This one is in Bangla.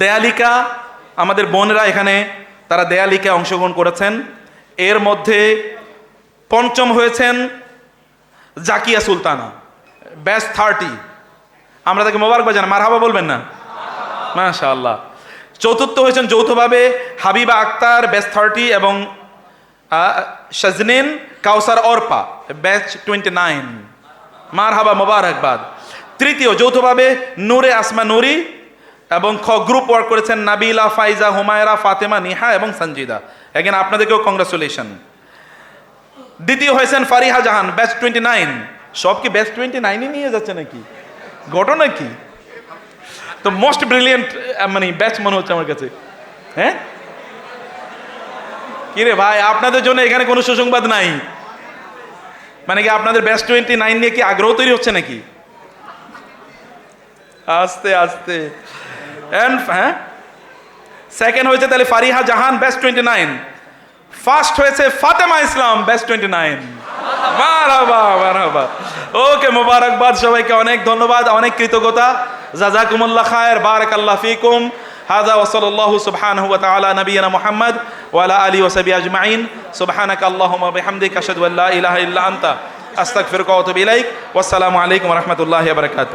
দেয়ালিকা, আমাদের বোনেরা এখানে, তারা দেয়ালিকা অংশগ্রহণ করেছেন। এর মধ্যে পঞ্চম হয়েছেন জাকিয়া সুলতানা ব্যাস থার্টি আমরা তাকে মোবারক জানাই, মারহাবা বলবেন না? মাশা আল্লাহ চতুর্থ হয়েছেন যৌথভাবে হাবিবা আক্তার ব্যাচ থার্টি এবং Shajnin Kawsar Arpa batch twenty nine মার হাবা মোবারকবাদ। তৃতীয়, যৌথভাবে নূরে আসমা নুরি এবং খ গ্রুপ ওয়ার্ক করেছেন নাবিলা, ফাইজা, হুমায়রা, ফাতেমা, নিহা এবং সঞ্জিদা এগেন আপনাদেরকেও কংগ্রাচুলেশন দ্বিতীয় হয়েছেন Fariha Jahan batch twenty nine সব কি ব্যাচ টোয়েন্টি নাইনে নিয়ে যাচ্ছে নাকি? ঘটনা কি? তো মোস্ট ব্রিলিয়েন্ট মানে ব্যাচ মনে হচ্ছে আমার কাছে। হ্যাঁ? কিরে ভাই, আপনাদের জন্য এখানে কোনো সুসংবাদ নাই। মানে কি আপনাদের ব্যাচ টোয়েন্টি নাইন নিয়ে কি আগ্রহ তৈরি হচ্ছে নাকি? আস্তে আস্তে। হ্যাঁ সেকেন্ড হয়েছে তাহলে Fariha Jahan batch twenty nine first হয়েছে Fatema Islam batch twenty nine মারহাবা মারহাবা ওকে মোবারকবাদ সবাইকে অনেক ধন্যবাদ অনেক কৃতজ্ঞতা জাজাকুমুল্লাহ খায়ের বারাকাল্লাহ ফিকুম هذا وصلى الله سبحانه وتعالى نبينا محمد وعلى اله وصحبه اجمعين سبحانك اللهم وبحمدك اشهد ان لا اله الا انت استغفرك واتوب اليك والسلام عليكم ورحمه الله وبركاته